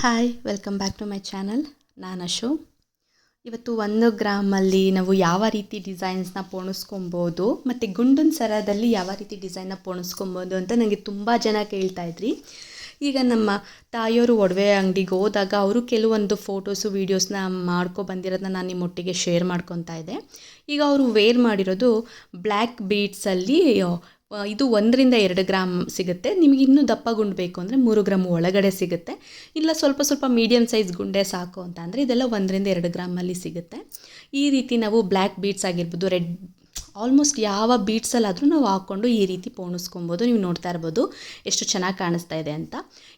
Hi welcome back to my channel ನಾನು ಅಶು ಇವತ್ತು ಒಂದು ಗ್ರಾಮಲ್ಲಿ ನಾವು ಯಾವ ರೀತಿ ಡಿಸೈನ್ಸ್ನ ಪೋಣಿಸ್ಕೊಬೋದು, ಮತ್ತು ಗುಂಡನ್ ಸರದಲ್ಲಿ ಯಾವ ರೀತಿ ಡಿಸೈನ್ನ ಪೋಣಿಸ್ಕೊಬೋದು ಅಂತ ನನಗೆ ತುಂಬ ಜನ ಕೇಳ್ತಾ ಇದ್ರಿ. ಈಗ ನಮ್ಮ ತಾಯಿಯವರು ಒಡವೆ ಅಂಗಡಿಗೆ ಹೋದಾಗ ಅವರು ಕೆಲವೊಂದು ಫೋಟೋಸು ವೀಡಿಯೋಸ್ನ ಮಾಡ್ಕೊ ಬಂದಿರೋದನ್ನ ನಾನು ನಿಮ್ಮೊಟ್ಟಿಗೆ ಶೇರ್ ಮಾಡ್ಕೊತಾ ಇದ್ದೆ. ಈಗ ಅವರು ವೇರ್ ಮಾಡಿರೋದು ಬ್ಲ್ಯಾಕ್ ಬೀಡ್ಸಲ್ಲಿ ಇದು ಒಂದರಿಂದ ಎರಡು ಗ್ರಾಮ್ ಸಿಗುತ್ತೆ. ನಿಮಗೆ ಇನ್ನೂ ದಪ್ಪ ಗುಂಡು ಬೇಕು ಅಂದರೆ ಮೂರು ಗ್ರಾಮ್ ಒಳಗಡೆ ಸಿಗುತ್ತೆ. ಇಲ್ಲ ಸ್ವಲ್ಪ ಸ್ವಲ್ಪ ಮೀಡಿಯಮ್ ಸೈಜ್ ಗುಂಡೆ ಸಾಕು ಅಂತ ಅಂದರೆ ಇದೆಲ್ಲ ಒಂದರಿಂದ ಎರಡು ಗ್ರಾಮಲ್ಲಿ ಸಿಗುತ್ತೆ. ಈ ರೀತಿ ನಾವು ಬ್ಲ್ಯಾಕ್ ಬೀಟ್ಸ್ ಆಗಿರ್ಬೋದು ರೆಡ್ ಆಲ್ಮೋಸ್ಟ್ ಯಾವ ಬೀಟ್ಸಲ್ಲಾದರೂ ನಾವು ಹಾಕ್ಕೊಂಡು ಈ ರೀತಿ ಪೋಣಿಸ್ಕೊಬೋದು. ನೀವು ನೋಡ್ತಾ ಇರ್ಬೋದು ಎಷ್ಟು ಚೆನ್ನಾಗಿ ಕಾಣಿಸ್ತಾ ಇದೆ ಅಂತ.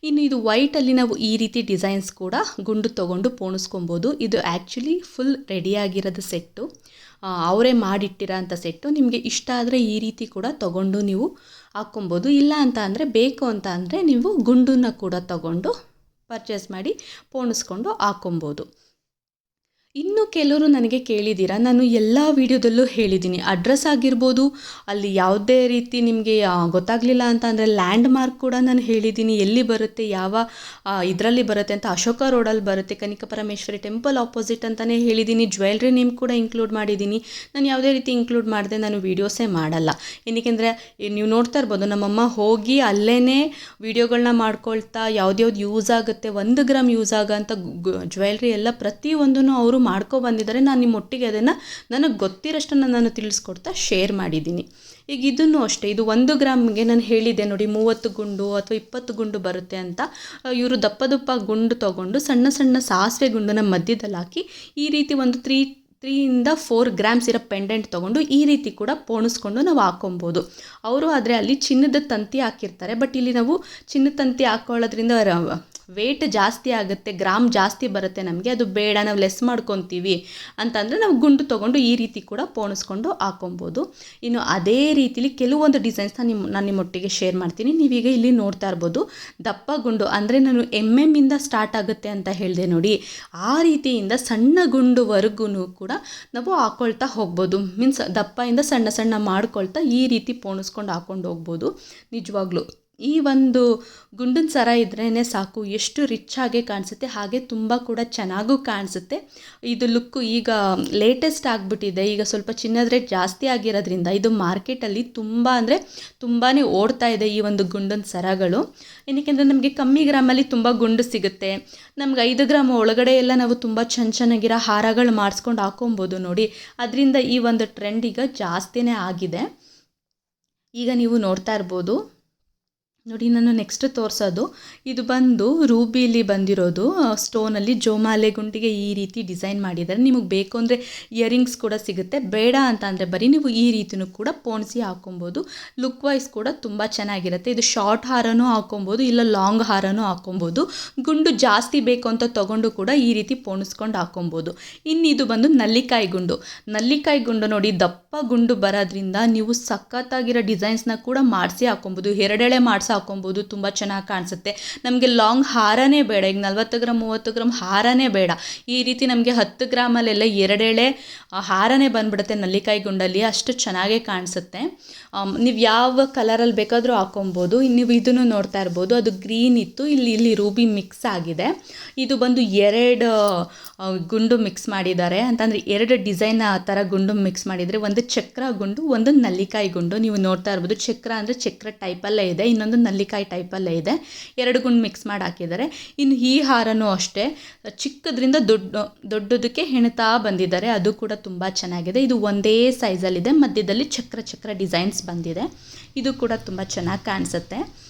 ಇನ್ನು ಇದು ವೈಟಲ್ಲಿ ನಾವು ಈ ರೀತಿ ಡಿಸೈನ್ಸ್ ಕೂಡ ಗುಂಡು ತೊಗೊಂಡು ಪೋಣಿಸ್ಕೊಬೋದು. ಇದು ಆ್ಯಕ್ಚುಲಿ ಫುಲ್ ರೆಡಿಯಾಗಿರೋದು ಸೆಟ್ಟು ಅವರೇ ಮಾಡಿಟ್ಟಿರೋಂಥ ಸೆಟ್ಟು ನಿಮಗೆ ಇಷ್ಟ ಆದರೆ ಈ ರೀತಿ ಕೂಡ ತೊಗೊಂಡು ನೀವು ಹಾಕ್ಕೊಬೋದು. ಇಲ್ಲ ಅಂತ ಅಂದರೆ ಬೇಕು ಅಂತ ಅಂದರೆ ನೀವು ಗುಂಡನ್ನು ಕೂಡ ತೊಗೊಂಡು ಪರ್ಚೇಸ್ ಮಾಡಿ ಪೋಣಿಸ್ಕೊಂಡು ಹಾಕ್ಕೊಬೋದು. ಇನ್ನು ಕೆಲವರು ನನಗೆ ಕೇಳಿದ್ದೀರಾ ನಾನು ಎಲ್ಲ ವೀಡಿಯೋದಲ್ಲೂ ಹೇಳಿದ್ದೀನಿ ಅಡ್ರೆಸ್ ಆಗಿರ್ಬೋದು, ಅಲ್ಲಿ ಯಾವುದೇ ರೀತಿ ನಿಮಗೆ ಗೊತ್ತಾಗಲಿಲ್ಲ ಅಂತ ಅಂದರೆ ಲ್ಯಾಂಡ್ ಮಾರ್ಕ್ ಕೂಡ ನಾನು ಹೇಳಿದ್ದೀನಿ ಎಲ್ಲಿ ಬರುತ್ತೆ, ಯಾವ ಇದರಲ್ಲಿ ಬರುತ್ತೆ ಅಂತ, ಅಶೋಕ ರೋಡಲ್ಲಿ ಬರುತ್ತೆ ಕನಿಕ ಪರಮೇಶ್ವರಿ ಟೆಂಪಲ್ ಆಪೋಸಿಟ್ ಅಂತಲೇ ಹೇಳಿದ್ದೀನಿ ಜ್ಯುವೆಲ್ರಿ ನೇಮ್ ಕೂಡ ಇನ್ಕ್ಲೂಡ್ ಮಾಡಿದ್ದೀನಿ ನಾನು ಯಾವುದೇ ರೀತಿ ಇನ್ಕ್ಲೂಡ್ ಮಾಡಿದೆ ನಾನು ವೀಡಿಯೋಸೇ ಮಾಡಲ್ಲ. ಏನಕ್ಕೆಂದರೆ ನೀವು ನೋಡ್ತಾ ಇರ್ಬೋದು, ನಮ್ಮಮ್ಮ ಹೋಗಿ ಅಲ್ಲೇ ವೀಡಿಯೋಗಳನ್ನ ಮಾಡ್ಕೊಳ್ತಾ, ಯಾವ್ದ್ಯಾವ್ದು ಯೂಸ್ ಆಗುತ್ತೆ, ಒಂದು ಗ್ರಾಮ್ ಯೂಸ್ ಆಗೋ ಅಂತ ಜ್ಯುವೆಲ್ರಿ ಎಲ್ಲ ಪ್ರತಿಯೊಂದನ್ನು ಅವರು ಮಾಡ್ಕೊ ಬಂದಿದ್ದಾರೆ ನಾನು ನಿಮ್ಮ ಒಟ್ಟಿಗೆ ಅದನ್ನು ನನಗೆ ಗೊತ್ತಿರೋಷ್ಟನ್ನು ನಾನು ತಿಳಿಸ್ಕೊಡ್ತಾ ಶೇರ್ ಮಾಡಿದ್ದೀನಿ. ಈಗ ಇದನ್ನು ಅಷ್ಟೇ, ಇದು ಒಂದು ಗ್ರಾಮ್ಗೆ ನಾನು ಹೇಳಿದೆ ನೋಡಿ, ಮೂವತ್ತು ಗುಂಡು ಅಥವಾ ಇಪ್ಪತ್ತು ಗುಂಡು ಬರುತ್ತೆ ಅಂತ. ಇವರು ದಪ್ಪ ದಪ್ಪ ಗುಂಡು ತೊಗೊಂಡು ಸಣ್ಣ ಸಣ್ಣ ಸಾಸಿವೆ ಗುಂಡನ್ನ ಮಧ್ಯದಲ್ಲಿ ಹಾಕಿ ಈ ರೀತಿ ಒಂದು ತ್ರೀ, ತ್ರೀಯಿಂದ ಫೋರ್ ಗ್ರಾಮ್ಸ್ ಇರೋ ಪೆಂಡೆಂಟ್ ತೊಗೊಂಡು ಈ ರೀತಿ ಕೂಡ ಪೋಣಿಸ್ಕೊಂಡು ನಾವು ಹಾಕೊಬೋದು. ಅವರು ಆದರೆ ಅಲ್ಲಿ ಚಿನ್ನದ ತಂತಿ ಹಾಕಿರ್ತಾರೆ, ಬಟ್ ಇಲ್ಲಿ ನಾವು ಚಿನ್ನದ ತಂತಿ ಹಾಕೊಳ್ಳೋದ್ರಿಂದ ವೇಟ್ ಜಾಸ್ತಿ ಆಗುತ್ತೆ ಗ್ರಾಮ್ ಜಾಸ್ತಿ ಬರುತ್ತೆ ನಮಗೆ, ಅದು ಬೇಡ, ನಾವು ಲೆಸ್ ಮಾಡ್ಕೊತೀವಿ ಅಂತಂದರೆ ನಾವು ಗುಂಡು ತೊಗೊಂಡು ಈ ರೀತಿ ಕೂಡ ಪೋಣಿಸ್ಕೊಂಡು ಹಾಕೊಬೋದು. ಇನ್ನು ಅದೇ ರೀತಿಲಿ ಕೆಲವೊಂದು ಡಿಸೈನ್ಸ್ನ ನಿಮ್ಮ ನಾನು ನಿಮ್ಮೊಟ್ಟಿಗೆ ಶೇರ್ ಮಾಡ್ತೀನಿ. ನೀವೀಗ ಇಲ್ಲಿ ನೋಡ್ತಾ ಇರ್ಬೋದು, ದಪ್ಪ ಗುಂಡು ಅಂದರೆ ನಾನು ಎಂ ಎಮ್ಮಿಂದ ಸ್ಟಾರ್ಟ್ ಆಗುತ್ತೆ ಅಂತ ಹೇಳಿದೆ ನೋಡಿ, ಆ ರೀತಿಯಿಂದ ಸಣ್ಣ ಗುಂಡುವರೆಗೂ ಕೂಡ ನಾವು ಹಾಕ್ಕೊಳ್ತಾ ಹೋಗ್ಬೋದು. ಮೀನ್ಸ್ ದಪ್ಪದಿಂದ ಸಣ್ಣ ಸಣ್ಣ ಮಾಡ್ಕೊಳ್ತಾ ಈ ರೀತಿ ಪೋಣಿಸ್ಕೊಂಡು ಹಾಕ್ಕೊಂಡು ಹೋಗ್ಬೋದು. ನಿಜವಾಗ್ಲೂ. ಈ ಒಂದು ಗುಂಡಿನ ಸರ ಇದ್ರೇ ಸಾಕು. ಎಷ್ಟು ರಿಚ್ ಆಗಿ ಕಾಣಿಸುತ್ತೆ, ಹಾಗೆ ತುಂಬ ಕೂಡ ಚೆನ್ನಾಗೂ ಕಾಣಿಸುತ್ತೆ. ಇದು ಲುಕ್ಕು ಈಗ ಲೇಟೆಸ್ಟ್ ಆಗಿಬಿಟ್ಟಿದೆ. ಈಗ ಸ್ವಲ್ಪ ಚಿನ್ನದ ರೇಟ್ ಜಾಸ್ತಿ ಆಗಿರೋದ್ರಿಂದ ಇದು ಮಾರ್ಕೆಟಲ್ಲಿ ತುಂಬ ಅಂದರೆ ತುಂಬಾ ಓಡ್ತಾ ಇದೆ ಈ ಒಂದು ಗುಂಡಿನ ಸರಗಳು. ಏನಕ್ಕೆಂದರೆ ನಮಗೆ ಕಮ್ಮಿ ಗ್ರಾಮಲ್ಲಿ ತುಂಬ ಗುಂಡು ಸಿಗುತ್ತೆ. ನಮ್ಗೆ ಐದು ಗ್ರಾಮ್ ಒಳಗಡೆ ಎಲ್ಲ ನಾವು ತುಂಬ ಚೆನ್ನ ಚೆನ್ನಾಗಿರೋ ಹಾರಗಳು ಮಾಡಿಸ್ಕೊಂಡು ಹಾಕೊಬೋದು ನೋಡಿ. ಅದರಿಂದ ಈ ಒಂದು ಟ್ರೆಂಡ್ ಈಗ ಜಾಸ್ತಿನೇ ಆಗಿದೆ. ಈಗ ನೀವು ನೋಡ್ತಾ ಇರ್ಬೋದು. ನೋಡಿ, ನಾನು ನೆಕ್ಸ್ಟ್ ತೋರಿಸೋದು. ಇದು ಬಂದು ರೂಬಿಲಿ ಬಂದಿರೋದು. ಸ್ಟೋನಲ್ಲಿ ಜೋಮಾಲೆ ಗುಂಡಿಗೆ ಈ ರೀತಿ ಡಿಸೈನ್ ಮಾಡಿದ್ದಾರೆ. ನಿಮಗೆ ಬೇಕು ಅಂದರೆ ಇಯರಿಂಗ್ಸ್ ಕೂಡ ಸಿಗುತ್ತೆ. ಬೇಡ ಅಂತ ಅಂದರೆ ಬರೀ ನೀವು ಈ ರೀತಿನೂ ಕೂಡ ಪೋಣಿಸಿ ಹಾಕೊಬೋದು. ಲುಕ್ ವೈಸ್ ಕೂಡ ತುಂಬ ಚೆನ್ನಾಗಿರುತ್ತೆ. ಇದು ಶಾರ್ಟ್ ಹಾರನೂ ಹಾಕೊಬೋದು, ಇಲ್ಲ ಲಾಂಗ್ ಹಾರನೂ ಹಾಕೊಬೋದು. ಗುಂಡು ಜಾಸ್ತಿ ಬೇಕು ಅಂತ ತೊಗೊಂಡು ಕೂಡ ಈ ರೀತಿ ಪೋಣಿಸ್ಕೊಂಡು ಹಾಕೊಬೋದು. ಇನ್ನು ಇದು ಬಂದು ನಲ್ಲಿಕಾಯಿ ಗುಂಡು. ನಲ್ಲಿಕಾಯಿ ಗುಂಡು ನೋಡಿ, ದಪ್ಪ ಗುಂಡು ಬರೋದ್ರಿಂದ ನೀವು ಸಖತ್ತಾಗಿರೋ ಡಿಸೈನ್ಸ್ನ ಕೂಡ ಮಾಡಿಸಿ ಹಾಕೊಬೋದು. ಎರಡೆಳೆ ಮಾಡಿಸಿ ಹಾಕೊಬೋದು ತುಂಬ ಚೆನ್ನಾಗಿ ಕಾಣಿಸುತ್ತೆ. ನಮಗೆ ಲಾಂಗ್ ಹಾರನೇ ಬೇಡ, ಈಗ ನಲ್ವತ್ತು ಗ್ರಾಮ್ ಮೂವತ್ತು ಗ್ರಾಮ್ ಹಾರನೇ ಬೇಡ. ಈ ರೀತಿ ನಮಗೆ ಹತ್ತು ಗ್ರಾಮಲ್ಲೆಲ್ಲ ಎರಡೆಳೆ ಹಾರನೇ ಬಂದ್ಬಿಡುತ್ತೆ ನಲ್ಲಿಕಾಯಿ ಗುಂಡಲ್ಲಿ, ಅಷ್ಟು ಚೆನ್ನಾಗೇ ಕಾಣಿಸುತ್ತೆ. ನೀವು ಯಾವ ಕಲರಲ್ಲಿ ಬೇಕಾದರೂ ಹಾಕೊಬೋದು. ನೀವು ಇದನ್ನು ನೋಡ್ತಾ ಇರ್ಬೋದು. ಅದು ಗ್ರೀನ್ ಇತ್ತು, ಇಲ್ಲಿ ಇಲ್ಲಿ ರೂಬಿ ಮಿಕ್ಸ್ ಆಗಿದೆ. ಇದು ಬಂದು ಎರಡು ಗುಂಡು ಮಿಕ್ಸ್ ಮಾಡಿದ್ದಾರೆ. ಅಂತಂದರೆ ಎರಡು ಡಿಸೈನ್ ಆ ಥರ ಗುಂಡು ಮಿಕ್ಸ್ ಮಾಡಿದರೆ, ಒಂದು ಚಕ್ರ ಗುಂಡು, ಒಂದು ನಲ್ಲಿಕಾಯಿ ಗುಂಡು. ನೀವು ನೋಡ್ತಾ ಇರ್ಬೋದು, ಚಕ್ರ ಅಂದರೆ ಚಕ್ರ ಟೈಪಲ್ಲೇ ಇದೆ. ಇನ್ನೊಂದು ನಲ್ಲಿಕಾಯಿ ಟೈಪಲ್ಲೇ ಇದೆ. ಎರಡು ಗುಂಡು ಮಿಕ್ಸ್ ಮಾಡಿ ಹಾಕಿದ್ದಾರೆ. ಇನ್ನು ಈ ಹಾರನೂ ಅಷ್ಟೇ. ಚಿಕ್ಕದ್ರಿಂದ ದೊಡ್ಡ, ದೊಡ್ಡದಕ್ಕೆ ಹೆಣ್ತಾ ಬಂದಿದ್ದಾರೆ. ಅದು ಕೂಡ ತುಂಬ ಚೆನ್ನಾಗಿದೆ. ಇದು ಒಂದೇ ಸೈಜಲ್ಲಿದೆ ಮಧ್ಯದಲ್ಲಿ ಚಕ್ರ ಚಕ್ರ ಡಿಸೈನ್ಸ್ ಬಂದಿದೆ. ಇದು ಕೂಡ ತುಂಬ ಚೆನ್ನಾಗಿ ಕಾಣಿಸುತ್ತೆ.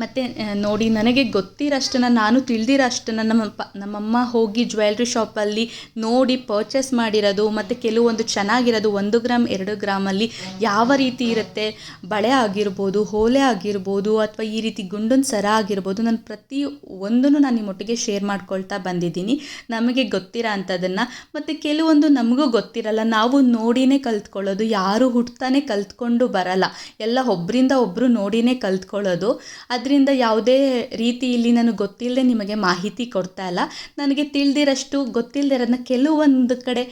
ಮತ್ತು ನೋಡಿ, ನನಗೆ ಗೊತ್ತಿರೋಷ್ಟನ್ನು, ನಾನು ತಿಳಿದಿರೋ ಅಷ್ಟನ್ನು ನಮ್ಮ ಪ, ನಮ್ಮಮ್ಮ ಹೋಗಿ ಜ್ಯುವೆಲ್ರಿ ಶಾಪಲ್ಲಿ ನೋಡಿ ಪರ್ಚೇಸ್ ಮಾಡಿರೋದು, ಮತ್ತು ಕೆಲವೊಂದು ಚೆನ್ನಾಗಿರೋದು ಒಂದು ಗ್ರಾಮ್, ಎರಡು ಗ್ರಾಮಲ್ಲಿ ಯಾವ ರೀತಿ ಇರುತ್ತೆ? ಬಳೆ ಆಗಿರ್ಬೋದು ಓಲೆ ಆಗಿರ್ಬೋದು, ಅಥವಾ ಈ ರೀತಿ ಗುಂಡೊಂದು ಸರ ಆಗಿರ್ಬೋದು, ನಾನು ಪ್ರತಿ ಒಂದನ್ನು ನಾನು ನಿಮ್ಮೊಟ್ಟಿಗೆ ಶೇರ್ ಮಾಡ್ಕೊಳ್ತಾ ಬಂದಿದ್ದೀನಿ. ನಮಗೆ ಗೊತ್ತಿರೋ ಅಂಥದ್ದನ್ನು. ಮತ್ತು ಕೆಲವೊಂದು ನಮಗೂ ಗೊತ್ತಿರಲ್ಲ. ನಾವು ನೋಡಿನೇ ಕಲ್ತ್ಕೊಳ್ಳೋದು, ಯಾರು ಹುಟ್ತಾನೆ ಕಲ್ತ್ಕೊಂಡು ಬರಲ್ಲ. ಎಲ್ಲ ಒಬ್ಬರಿಂದ ಒಬ್ಬರು ನೋಡಿನೇ ಕಲ್ತ್ಕೊಳ್ಳೋದು. ಅದರಿಂದ ಯಾವುದೇ ರೀತಿ ಇಲ್ಲಿ ನಾನು ಗೊತ್ತಿಲ್ಲದೆ ನಿಮಗೆ ಮಾಹಿತಿ ಕೊಡ್ತಾ ಇಲ್ಲ. ನನಗೆ ತಿಳಿದಿರಷ್ಟು ಗೊತ್ತಿಲ್ಲದೆ ಇರೋದನ್ನ ಕೆಲವೊಂದು ಕಡೆ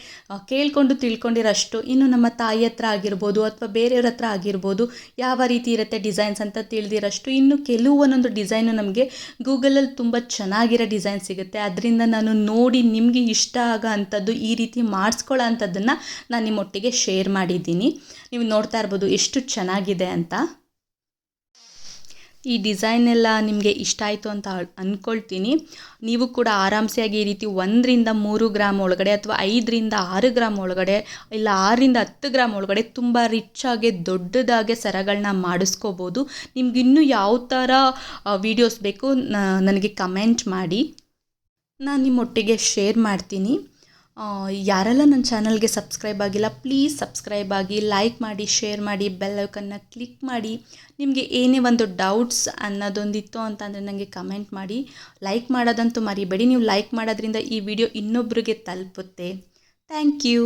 ಕೇಳಿಕೊಂಡು ತಿಳ್ಕೊಂಡಿರೋಷ್ಟು ಇನ್ನು ನಮ್ಮ ತಾಯಿ ಹತ್ರ ಆಗಿರ್ಬೋದು ಅಥವಾ ಬೇರೆಯವ್ರ ಹತ್ರ ಆಗಿರ್ಬೋದು ಯಾವ ರೀತಿ ಇರುತ್ತೆ ಡಿಸೈನ್ಸ್ ಅಂತ ತಿಳಿದಿರೋಷ್ಟು ಇನ್ನು ಕೆಲವೊಂದೊಂದು ಡಿಸೈನು ನಮಗೆ ಗೂಗಲಲ್ಲಿ ತುಂಬ ಚೆನ್ನಾಗಿರೋ ಡಿಸೈನ್ ಸಿಗುತ್ತೆ. ಅದರಿಂದ ನಾನು ನೋಡಿ ನಿಮಗೆ ಇಷ್ಟ ಆಗೋ ಅಂಥದ್ದು ಈ ರೀತಿ ಮಾಡಿಸ್ಕೊಳ್ಳೋ ಅಂಥದ್ದನ್ನು ನಾನು ನಿಮ್ಮೊಟ್ಟಿಗೆ ಶೇರ್ ಮಾಡಿದ್ದೀನಿ. ನೀವು ನೋಡ್ತಾ ಇರ್ಬೋದು ಎಷ್ಟು ಚೆನ್ನಾಗಿದೆ ಅಂತ. ಈ ಡಿಸೈನ್ ಎಲ್ಲ ನಿಮಗೆ ಇಷ್ಟ ಆಯಿತು ಅಂತ ಅಂದ್ಕೊಳ್ತೀನಿ ನೀವು ಕೂಡ ಆರಾಮ್ಸೆಯಾಗಿ ಈ ರೀತಿ ಒಂದರಿಂದ ಮೂರು ಗ್ರಾಮ್ ಒಳಗಡೆ ಅಥವಾ ಐದರಿಂದ ಆರು ಗ್ರಾಮ್ ಒಳಗಡೆ ಇಲ್ಲ ಆರರಿಂದ ಹತ್ತು ಗ್ರಾಮ್ ಒಳಗಡೆ ತುಂಬ ರಿಚ್ಚಾಗಿ ದೊಡ್ಡದಾಗೆ ಸರಗಳನ್ನ ಮಾಡಿಸ್ಕೋಬೋದು. ನಿಮ್ಗೆ ಇನ್ನೂ ಯಾವ ಥರ ವೀಡಿಯೋಸ್ ಬೇಕು ನನಗೆ ಕಮೆಂಟ್ ಮಾಡಿ. ನಾನು ನಿಮ್ಮೊಟ್ಟಿಗೆ ಶೇರ್ ಮಾಡ್ತೀನಿ. ಯಾರೆಲ್ಲ ನನ್ನ ಚಾನಲ್ಗೆ ಸಬ್ಸ್ಕ್ರೈಬ್ ಆಗಿಲ್ಲ ಪ್ಲೀಸ್ ಸಬ್ಸ್ಕ್ರೈಬ್ ಆಗಿ ಲೈಕ್ ಮಾಡಿ ಶೇರ್ ಮಾಡಿ ಬೆಲ್ ಐಕನ್ನ ಕ್ಲಿಕ್ ಮಾಡಿ. ನಿಮಗೆ ಏನೇ ಒಂದು ಡೌಟ್ಸ್ ಅನ್ನೋದೊಂದಿತ್ತು ಅಂತಂದರೆ ನನಗೆ ಕಮೆಂಟ್ ಮಾಡಿ. ಲೈಕ್ ಮಾಡೋದಂತೂ ಮರಿಬೇಡಿ. ನೀವು ಲೈಕ್ ಮಾಡೋದ್ರಿಂದ ಈ ವಿಡಿಯೋ ಇನ್ನೊಬ್ಬರಿಗೆ ತಲುಪುತ್ತೆ. Thank you